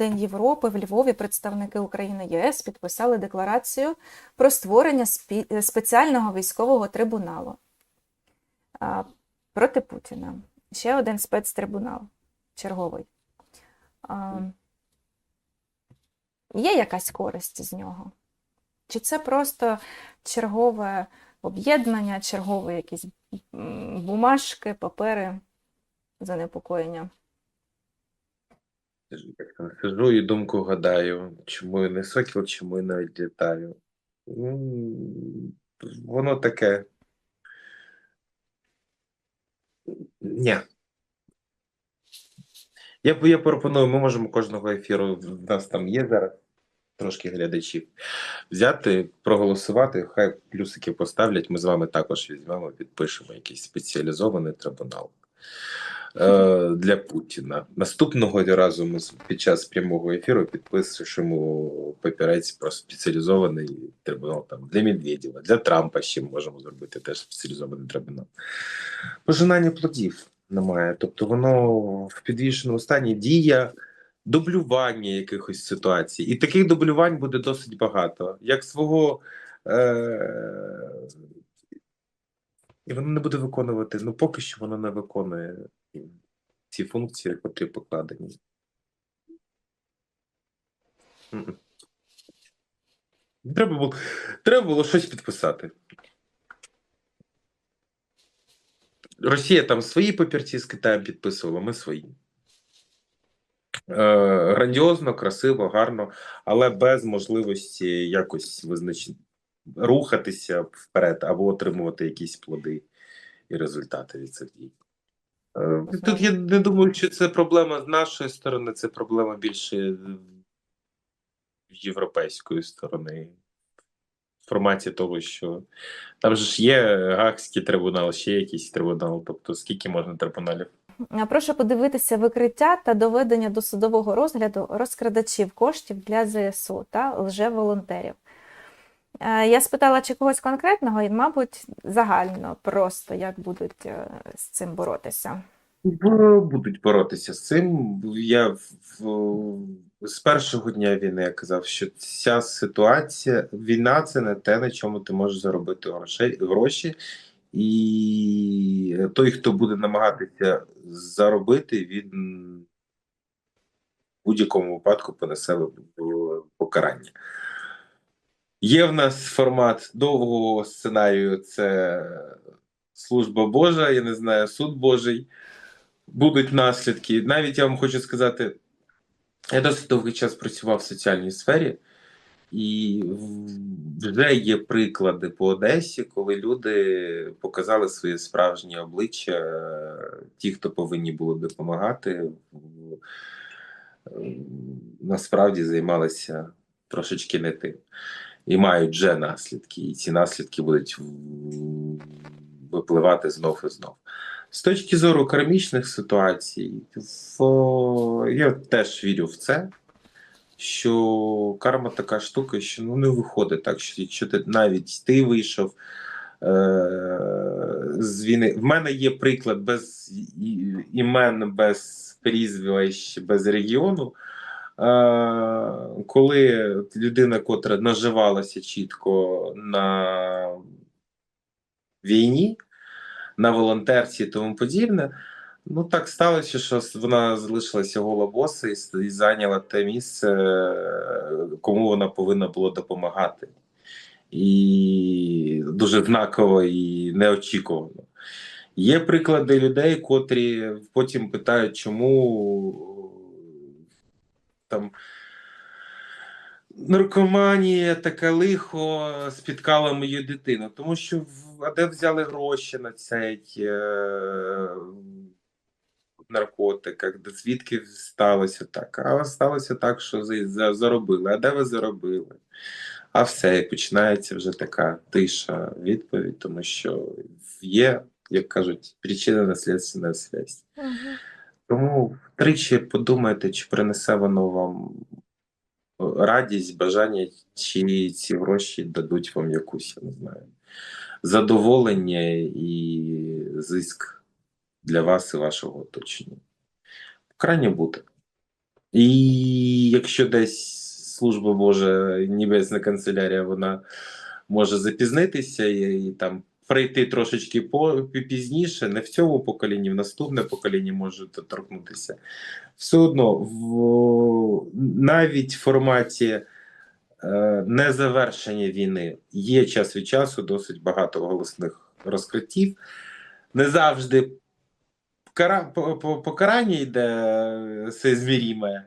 День Європи в Львові представники України ЄС підписали декларацію про створення спі- спеціального військового трибуналу проти Путіна. Ще один спецтрибунал черговий. Є якась користь з нього? Чи це просто чергове об'єднання, чергові якісь бумажки, папери, занепокоєння? Сижу і думку гадаю, чому я не сокіл, чому я не відлітаю. Воно таке. Ні. Я, я пропоную, ми можемо кожного ефіру, в нас там є зараз трошки глядачів, взяти, проголосувати, хай плюсики поставлять, ми з вами також візьмемо, підпишемо якийсь спеціалізований трибунал для Путіна. Наступного разу ми під час прямого ефіру підпишемо папірець про спеціалізований трибунал там для Медведєва, для Трампа ще можемо зробити теж спеціалізований трибунал. Пожинання плодів немає. Тобто воно в підвішеному стані дія дублювання якихось ситуацій. І таких дублювань буде досить багато. Як свого. Е- і воно не буде виконувати. Ну, поки що воно не виконує ці функції, котрі покладені. Треба було, треба було щось підписати. Росія там свої папірці з Китаєм підписувала, ми свої. Е, грандіозно, красиво, гарно, але без можливості якось визначити, рухатися вперед або отримувати якісь плоди і результати від цих дій. Е, Тут я не думаю, що це проблема з нашої сторони, це проблема більше європейської сторони. В форматі того, що там же ж є Гаагський трибунал, ще якийсь трибунал, тобто скільки можна трибуналів. Прошу подивитися викриття та доведення до судового розгляду розкрадачів коштів для ЗСУ та лжеволонтерів. Е, Я спитала, чи когось конкретного, і, мабуть, загально просто як будуть е, з цим боротися. Будуть боротися з цим. Я в, з першого дня війни я казав, що ця ситуація, війна це не те, на чому ти можеш заробити гроші. І той, хто буде намагатися заробити, він в будь-якому випадку понесе в- покарання. Є в нас формат довгого сценарію: це служба Божа, я не знаю, суд Божий будуть наслідки. Навіть я вам хочу сказати, я досить довгий час працював в соціальній сфері, і вже є приклади по Одесі, коли люди показали своє справжнє обличчя, ті, хто повинні були допомагати, насправді займалися трошечки не тим. І мають вже наслідки, і ці наслідки будуть випливати знов і знов. З точки зору кармічних ситуацій, в, я теж вірю в це, що карма така штука, що ну, не виходить так, що якщо ти навіть ти вийшов е- з війни. В мене є приклад без імен, без прізвищ, без регіону. Е, коли людина, котра наживалася чітко на війні, на волонтерці і тому подібне. Ну так сталося, що вона залишилася голобоса і, і зайняла те місце, кому вона повинна була допомагати. І дуже знаково і неочікувано. Є приклади людей, котрі потім питають, чому там наркоманія, таке лихо спіткала мою дитину. Тому що а де взяли гроші на цей е, наркотик, звідки сталося так? А сталося так, що за, за, заробили. А де ви заробили? А все, і починається вже така тиша відповідь, тому що є, як кажуть, причина наслідственна связь. Тому тричі подумайте, чи принесе воно вам радість, бажання, чи ці гроші дадуть вам якусь, я не знаю, задоволення і зиск для вас і вашого оточення. Крайне бути. І якщо десь служба Божа, Небесна канцелярія, вона може запізнитися і, і там прийти трошечки по, пізніше, не в цьому поколінні, в наступне покоління може доторкнутися. Все одно в навіть в форматі е, незавершення війни є час від часу досить багато голосних розкриттів. Не завжди кара, по- по- покарання йде соізміріме,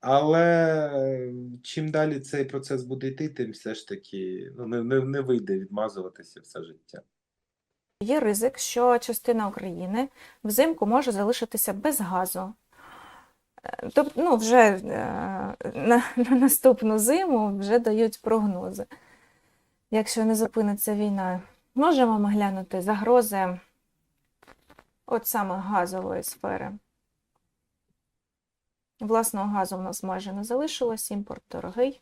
але чим далі цей процес буде йти, тим все ж таки ну, не, не, не вийде відмазуватися все життя. Є ризик, що частина України взимку може залишитися без газу. Тобто, ну, вже е, на, на наступну зиму вже дають прогнози, якщо не зупиниться війна. Можемо ми глянути загрози от саме газової сфери. Власного газу в нас майже не залишилось, імпорт дорогий.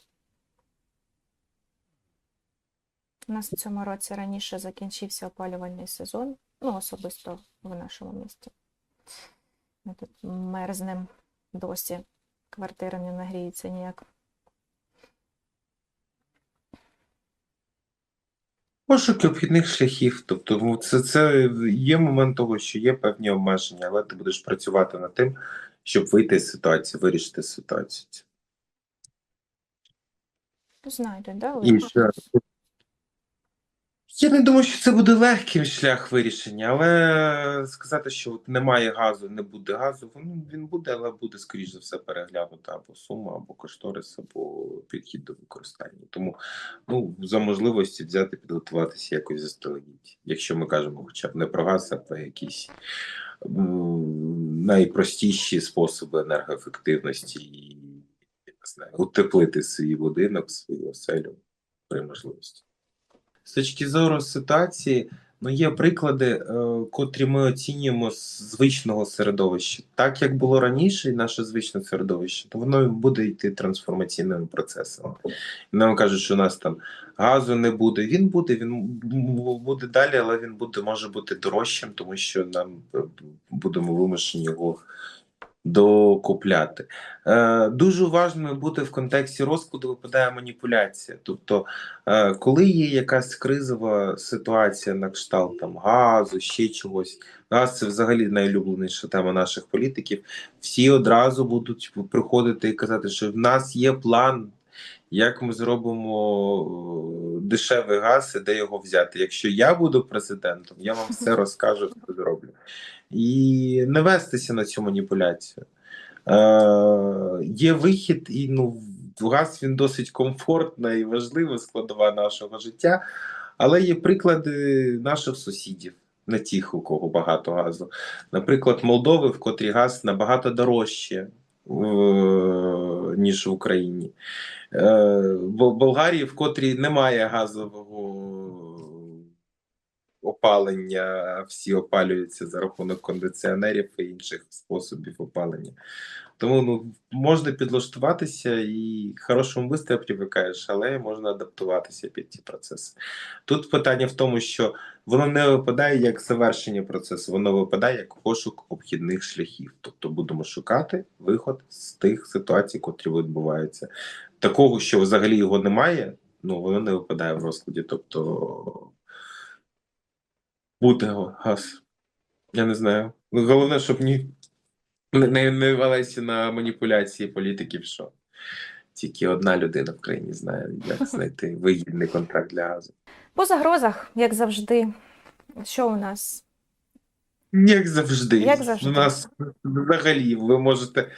У нас в цьому році раніше закінчився опалювальний сезон, ну, особисто в нашому місті. Ми тут мерзнем досі, квартира не нагріється ніяк. Пошуки обхідних шляхів. Тобто, ну, це, це є момент того, що є певні обмеження, але ти будеш працювати над тим, щоб вийти з ситуації, вирішити ситуацію. Знайдуть, да? І Олег? ще Я не думаю, що це буде легким шлях вирішення, але сказати, що от немає газу, не буде газу, ну, він буде, але буде, скоріш за все, переглянута або сума, або кошторис, або підхід до використання. Тому ну, за можливості взяти, підготуватися якось заздалегідь. Якщо ми кажемо хоча б не про газ, а про якісь найпростіші способи енергоефективності і не знаю, утеплити свій будинок, свою оселю при можливості. З точки зору ситуації, ну є приклади, е, котрі ми оцінюємо з звичного середовища. Так як було раніше, наше звичне середовище, то воно буде йти трансформаційними процесом. Нам кажуть, що у нас там газу не буде. Він буде, він буде далі, але він буде може бути дорожчим, тому що нам е, будемо вимушені його докупляти. Е, дуже важливо бути в контексті розкладу випадає маніпуляція. Тобто, е, коли є якась кризова ситуація на кшталт там газу, ще чогось, газ це взагалі найлюбленіша тема наших політиків. Всі одразу будуть приходити і казати, що в нас є план. Як ми зробимо е, дешевий газ і де його взяти? Якщо я буду президентом, я вам все розкажу, все зроблю. І не вестися на цю маніпуляцію. Е, є вихід, і ну, газ він досить комфортна і важлива складова нашого життя, але є приклади наших сусідів, не тих, у кого багато газу. Наприклад, Молдови, в котрій газ набагато дорожче, ніж в Україні. Е, Бо- Болгарії, в котрій немає газового опалення, всі опалюються за рахунок кондиціонерів і інших способів опалення. Тому ну, можна підлаштуватися і хорошому швидко привикаєш, але можна адаптуватися під ці процеси. Тут питання в тому, що воно не випадає як завершення процесу, воно випадає як пошук обхідних шляхів. Тобто будемо шукати виход з тих ситуацій, котрі відбуваються. Такого, що взагалі його немає, ну воно не випадає в розкладі. Тобто буде газ. Я не знаю. Ну, Головне, щоб ні, не, не, не велися на маніпуляції політиків, що тільки одна людина в країні знає, як знайти вигідний контракт для газу. По загрозах, як завжди, що у нас? Як завжди. Як завжди. У нас взагалі ви можете.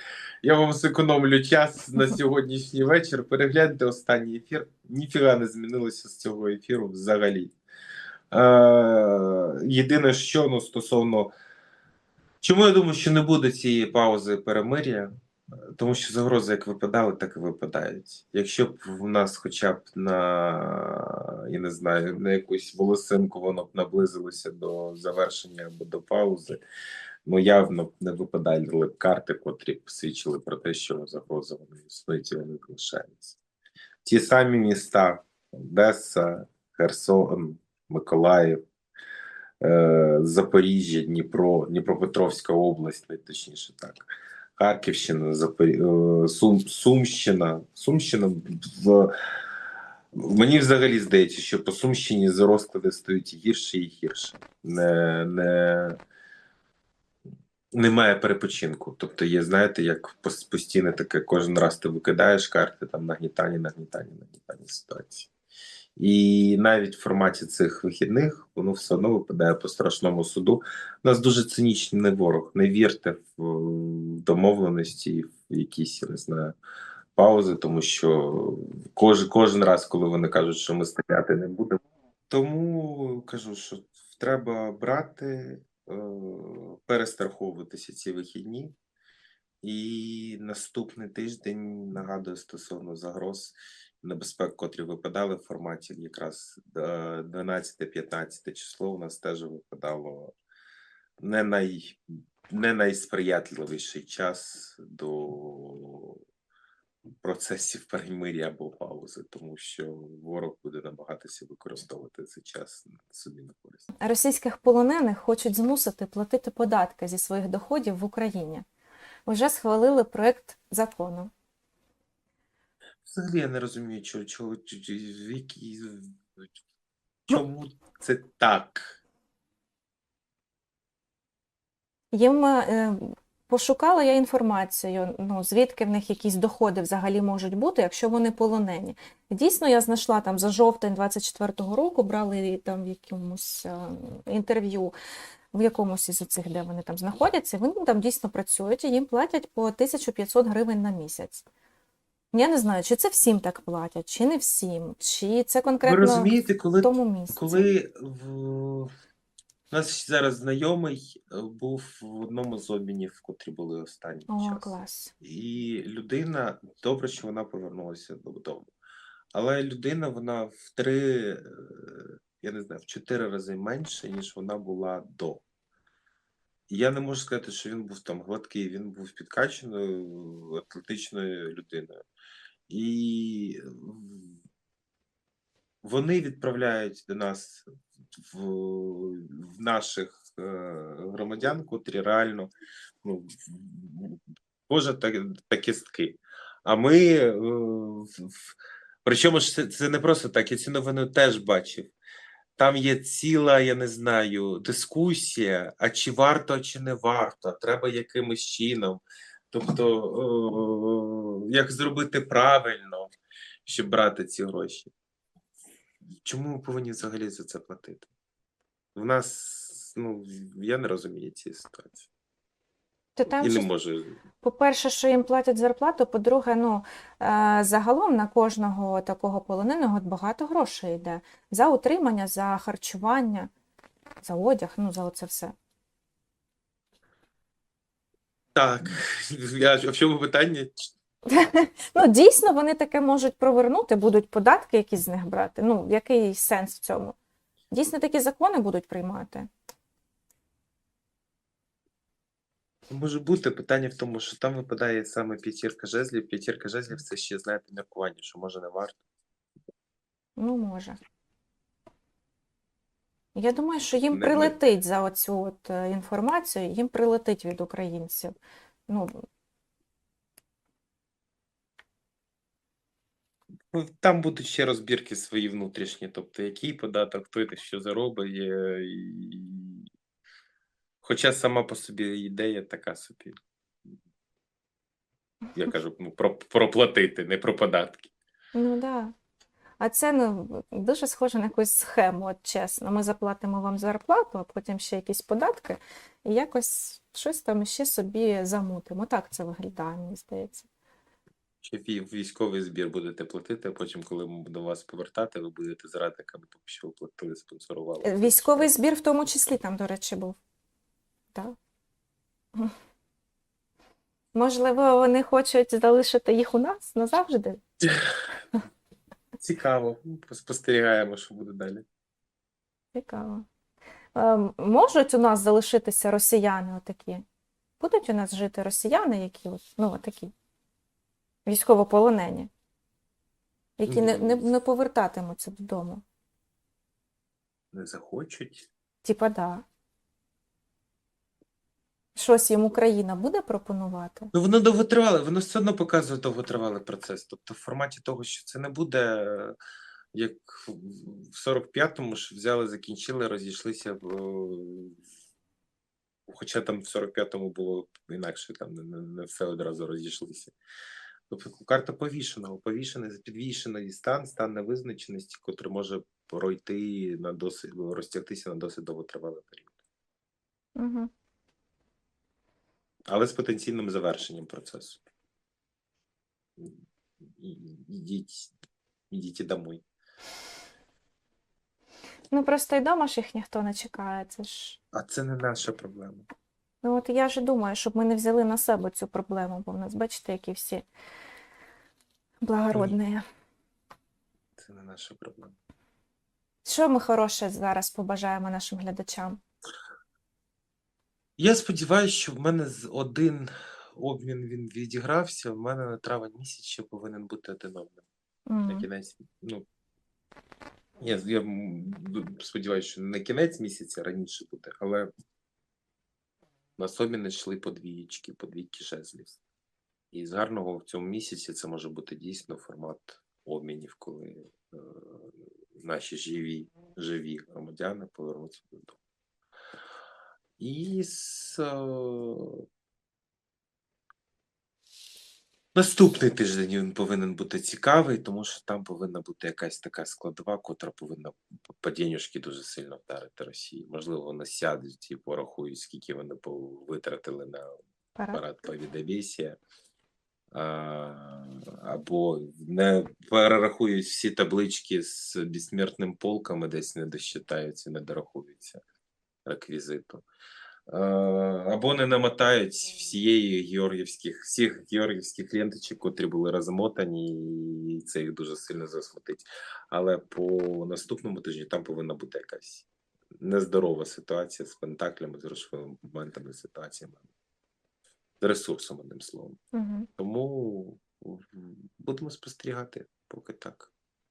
Я вам зекономлю час на сьогоднішній вечір. Перегляньте останній ефір. Ніфіга не змінилося з цього ефіру взагалі. Е, єдине, що ну, стосовно. Чому я думаю, що не буде цієї паузи перемир'я? Тому що загрози як випадали, так і випадають. Якщо б в нас хоча б на я не знаю, на якусь волосинку воно б наблизилося до завершення або до паузи, ну явно не випадали карти, котрі б свідчили про те, що загроза вони існують і вони залишаються. Ті самі міста Одеса, Херсон, Миколаїв, е, Запоріжжя, Дніпро, Дніпропетровська область, точніше так. Харківщина, Запорі... е, Сум... Сумщина. Сумщина в... Мені взагалі здається, що по Сумщині розклади стають гірше і гірше. Не, не... Немає перепочинку. Тобто є, знаєте, як пос- постійне таке, кожен раз ти викидаєш карти, там нагнітання, нагнітання, нагнітання ситуації. І навіть в форматі цих вихідних воно все одно випадає по страшному суду. У нас дуже цинічний ворог. Не вірте в е, домовленості, в якісь, я не знаю, паузи, тому що кожен, кожен раз, коли вони кажуть, що ми стріляти не будемо. Тому кажу, що треба брати, е, перестраховуватися ці вихідні. І наступний тиждень нагадую стосовно загроз небезпек, котрі випадали в форматі якраз е, 12-15 число. У нас теж випадало не най не найсприятливіший час до процесів перемир'я або паузи, тому що ворог буде намагатися використовувати цей час собі на користь. Російських полонених хочуть змусити платити податки зі своїх доходів в Україні. Вже схвалили проект закону. Взагалі я не розумію, чого, чого, чого- чому це так. Їм е, пошукала я інформацію, ну, звідки в них якісь доходи взагалі можуть бути, якщо вони полонені. Дійсно, я знайшла там за жовтень 24-го року, брали там в якомусь е, інтерв'ю в якомусь із оцих, де вони там знаходяться, вони там дійсно працюють і їм платять по 1500 гривень на місяць. Я не знаю, чи це всім так платять, чи не всім, чи це Ви конкретно розумієте, коли в тому місці. Коли в у нас зараз знайомий е, був в одному з обмінів, котрі були останній О, час. клас. І людина, добре, що вона повернулася додому. Але людина, вона в три, е, я не знаю, в чотири рази менше, ніж вона була до. Я не можу сказати, що він був там гладкий, він був підкачаною атлетичною людиною. І вони відправляють до нас в, в наших е, громадян, котрі реально ну, кожа та, та кістки. А ми е, в- причому ж це, це не просто так, я цю новину теж бачив. Там є ціла, я не знаю, дискусія, а чи варто, чи не варто, треба якимось чином. Тобто, як зробити правильно, щоб брати ці гроші. Чому ми повинні взагалі за це платити? В нас, ну, я не розумію цієї ситуації. То там І не можу. По-перше, що їм платять зарплату, по-друге, ну, е, загалом на кожного такого полоненого багато грошей йде. За утримання, за харчування, за одяг, ну, за оце все. Так, я, а в чому питання? Ну, дійсно, вони таке можуть провернути, будуть податки якісь з них брати. Ну, який сенс в цьому? Дійсно, такі закони будуть приймати. Може бути питання в тому, що там випадає саме п'ятірка жезлів. П'ятірка жезлів це ще, знаєте, міркування, що може не варто. Ну, може. Я думаю, що їм Не ми. прилетить за оцю от е, інформацію, їм прилетить від українців. Ну, Ну, там будуть ще розбірки свої внутрішні, тобто який податок, хто це що заробить. е, І... Хоча сама по собі ідея така собі. Я кажу, ну, про, проплатити, не про податки. Ну да. А це ну, дуже схоже на якусь схему, от чесно. Ми заплатимо вам зарплату, а потім ще якісь податки, і якось щось там ще собі замутимо. Так це виглядає, мені здається. Чи військовий збір будете платити, а потім, коли ми будемо вас повертати, ви будете зрадниками, тому що ви платили, спонсорували. Військовий збір в тому числі там, до речі, був. Так. Можливо, вони хочуть залишити їх у нас назавжди. Цікаво. Спостерігаємо, що буде далі. Цікаво. Ем, Можуть у нас залишитися росіяни отакі? Будуть у нас жити росіяни, які от, ну, отакі, військовополонені, які не, не, не повертатимуться додому. Не захочуть. Типа, да. Щось їм Україна буде пропонувати? Ну, воно довготривале, воно все одно показує довготривалий процес. Тобто, в форматі того, що це не буде як в 45-му ж взяли, закінчили, розійшлися. в- Хоча там в 45-му було інакше, там не, не, не все одразу розійшлися. Тобто карта повішеного, повішений, підвішений стан, стан невизначеності, котрий може пройти на досить розтягтися на досить довготривалий період. Угу. Але з потенційним завершенням процесу. Ідіть, ідіть домой. Ну просто й дома ж їх ніхто не чекає. Це ж. А це не наша проблема. Ну от я ж думаю, щоб ми не взяли на себе цю проблему, бо в нас, бачите, які всі благородні. Це не наша проблема. Що ми хороше зараз побажаємо нашим глядачам? Я сподіваюся, що в мене з один обмін він відігрався. В мене на травень місяць ще повинен бути один обмін. На кінець. Ну, я, я сподіваюся, що не на кінець місяця раніше буде, але на обміни йшли по двієчки, по двійки жезлів. І з гарного в цьому місяці це може бути дійсно формат обмінів, коли е, наші живі, живі громадяни повернуться додому. І з е, наступний тиждень він повинен бути цікавий, тому що там повинна бути якась така складова, котра повинна по- денюжки дуже сильно вдарити Росії. Можливо, вони сядуть і порахують, скільки вони витратили на Парад. парад повідомісія, або не перерахують всі таблички з безсмертним полком і десь не досчитаються, не дорахуються реквізиту. Або не намотають всієї георгівських, всіх георгівських ленточок, котрі були розмотані, і це їх дуже сильно засмутить. Але по наступному тижні там повинна бути якась нездорова ситуація з пентаклями, з грошовими моментами, ситуаціями, з ресурсом, одним словом. Угу. Тому будемо спостерігати поки так.